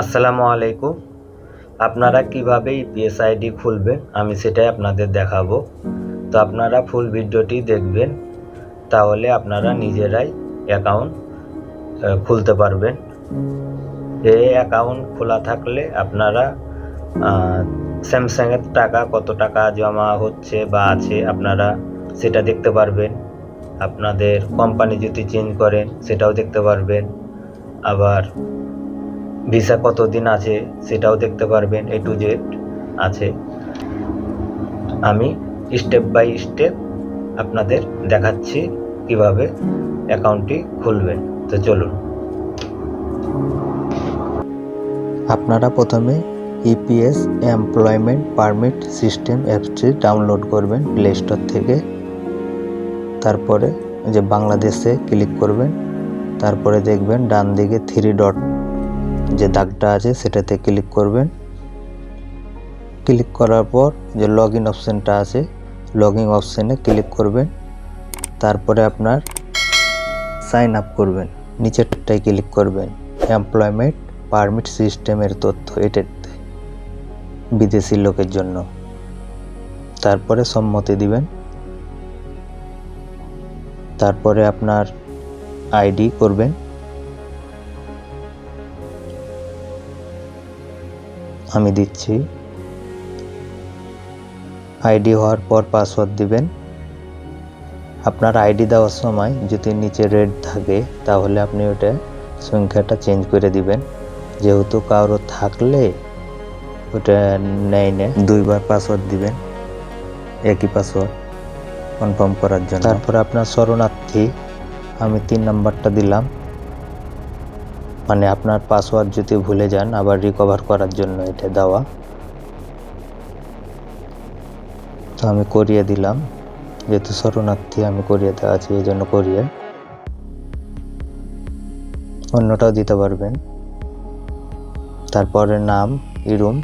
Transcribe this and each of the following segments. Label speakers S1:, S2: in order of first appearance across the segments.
S1: আসসালামু আলাইকুম। আপনারা কীভাবে ইপিএস আইডি খুলবেন, আমি সেটাই আপনাদের দেখাবো। তো আপনারা ফুল ভিডিওটি দেখবেন, তাহলে আপনারা নিজেরাই অ্যাকাউন্ট খুলতে পারবেন। এই অ্যাকাউন্ট খোলা থাকলে আপনারা স্যামসাংয়ের টাকা কত টাকা জমা হচ্ছে বা আছে আপনারা সেটা দেখতে পারবেন। আপনাদের কোম্পানি যদি চেঞ্জ করেন, সেটাও দেখতে পারবেন। আবার ভিসা কতদিন আছে সেটাও দেখতে পারবেন এ টু জেড আছে। আমি স্টেপ বাই স্টেপ আপনাদের দেখাচ্ছি কীভাবে অ্যাকাউন্টটি খুলবেন। তো চলুন।
S2: আপনারা প্রথমে ইপিএস এমপ্লয়মেন্ট পারমিট সিস্টেম অ্যাপসটি ডাউনলোড করবেন প্লে স্টোর থেকে। তারপরে যে বাংলাদেশে ক্লিক করবেন। তারপরে দেখবেন ডান দিকে থ্রি ডট যে দাগটা আছে সেটাতে ক্লিক করবেন। ক্লিক করার পর যে লগ ইন অপশানটা আছে লগ ইন অপশানে ক্লিক করবেন। তারপরে আপনার সাইন আপ করবেন। নিচেরটায় ক্লিক করবেন। এমপ্লয়মেন্ট পারমিট সিস্টেমের তথ্য এটাতে, বিদেশি লোকের জন্য। তারপরে সম্মতি দিবেন। তারপরে আপনার আইডি করবেন। আমি দিচ্ছি। আইডি হওয়ার পর পাসওয়ার্ড দিবেন। আপনার আইডি দেওয়ার সময় যদি নিচে রেড থাকে, তাহলে আপনি ওটা সংখ্যাটা চেঞ্জ করে দিবেন। যেহেতু কারও থাকলে ওটা নেয় না, দুইবার পাসওয়ার্ড দিবেন। একই পাসওয়ার্ড কনফার্ম করার জন্য। তারপরে আপনার শরণার্থী, আমি তিন নাম্বারটা দিলাম। মানে আপনার পাসওয়ার্ড যদি ভুলে যান, আবার রিকভার করার জন্য এটা দেওয়া। তো আমি করিয়ে দিলাম। যেহেতু শরণার্থী, আমি করিয়ে দেওয়া আছি, এই জন্য করিয়ে। অন্যটাও দিতে পারবেন। তারপরে নাম, ইরুম।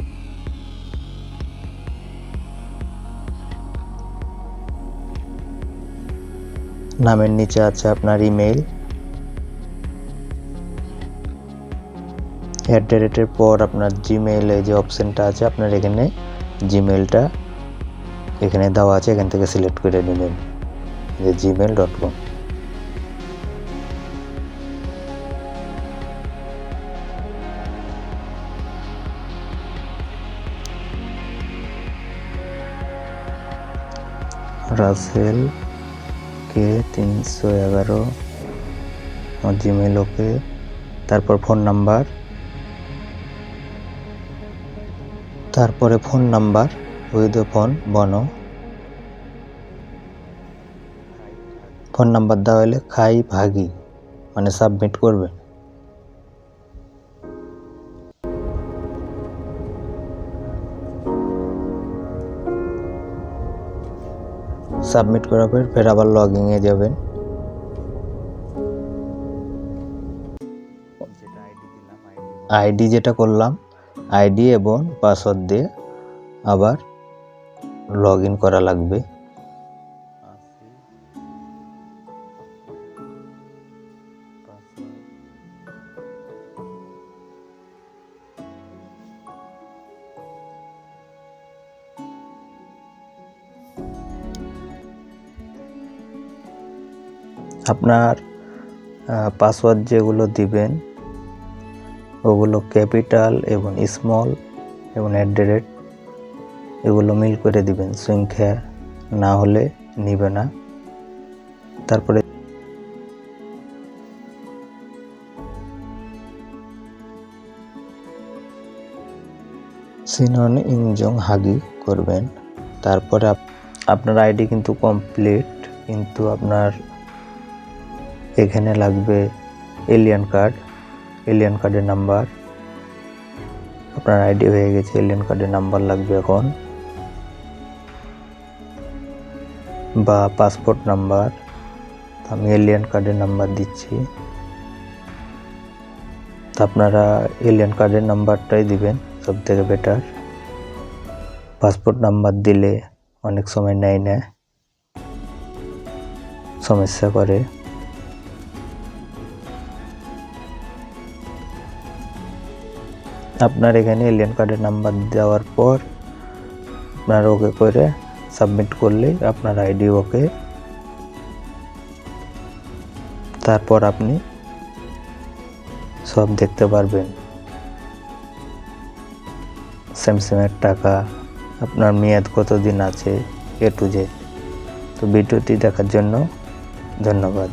S2: নামের নিচে আছে আপনার ইমেল অ্যাট দ্য রেটের পর আপনার জিমেইলে যে অপশানটা আছে, আপনার এখানে জিমেলটা এখানে দেওয়া আছে, এখান থেকে সিলেক্ট করে নেবেন। যে Gmail dot com Rasel K তিনশো এগারো। Gmail okay. তারপর ফোন নাম্বার তারপরে ফোন নাম্বার ফোন বন। ফোন নাম্বার দেওয়া হলে খাই ভাগি মানে সাবমিট করবে। সাবমিট করার পর ফের আবার লগ ইনে যাবেন। আইডি যেটা করলাম আইডি এবং পাসওয়ার্ড দিয়ে আবার লগ ইন করা লাগবে। আপনার পাসওয়ার্ড যেগুলো দিবেন ওগুলো ক্যাপিটাল এবং স্মল এবং অ্যাট দ্য রেট এগুলো মিল করে দিবেন। সংখ্যা না হলে নিবে না। তারপরে সিনন ইনজং হাগি করবেন। তারপরে আপনার আইডি কিন্তু কমপ্লিট কিন্তু আপনার এখানে লাগবে এলিয়ান কার্ড এলিয়ান কার্ডের নাম্বার আপনার আইডি হয়ে গেছে এলিয়ান কার্ডের নাম্বার লাগবে এখন। বা পাসপোর্ট নাম্বার আমি এলিয়ান কার্ডের নাম্বার দিচ্ছি। আপনারা এলিয়ান কার্ডের নাম্বারটাই দিবেন সব থেকে বেটার পাসপোর্ট নাম্বার দিলে অনেক সময় নেয় না, সমস্যা করে। আপনার এখানে এলিয়ান কার্ডের নাম্বার দেওয়ার পর আপনার ওকে করে সাবমিট করলেই আপনার আইডি ওকে। তারপর আপনি সব দেখতে পারবেন। স্যামসাংয়ের টাকা, আপনার মেয়াদ কতদিন আছে এ টু জেড তো ভিডিওটি দেখার জন্য ধন্যবাদ।